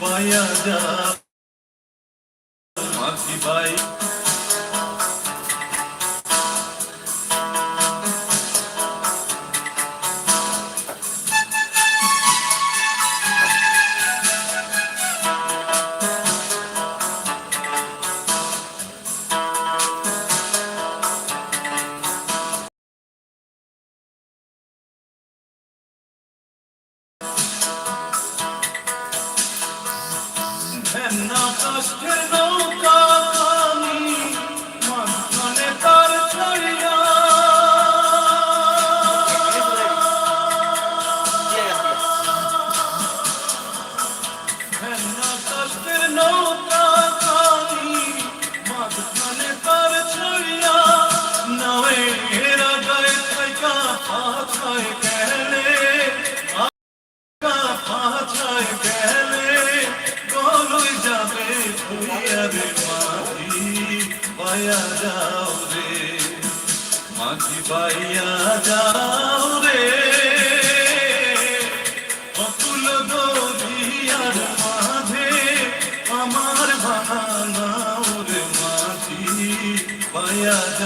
পায়া যা। মাঝি by Just পাইয়া যাও রে মাঝি পাইয়া যাও রে। অকুল দরিয়ার মাঝে আমার ভাঙাও রে মাঝি পাইয়া যাও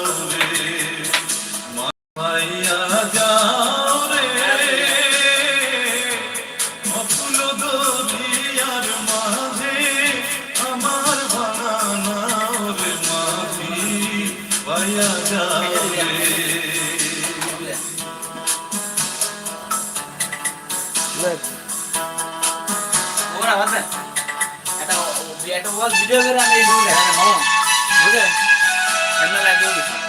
এটা ওয়াজ ভিডিও করে আমি ইউটিউবে হ্যাঁ হ্যাঁ বুঝলে কেমন লাগে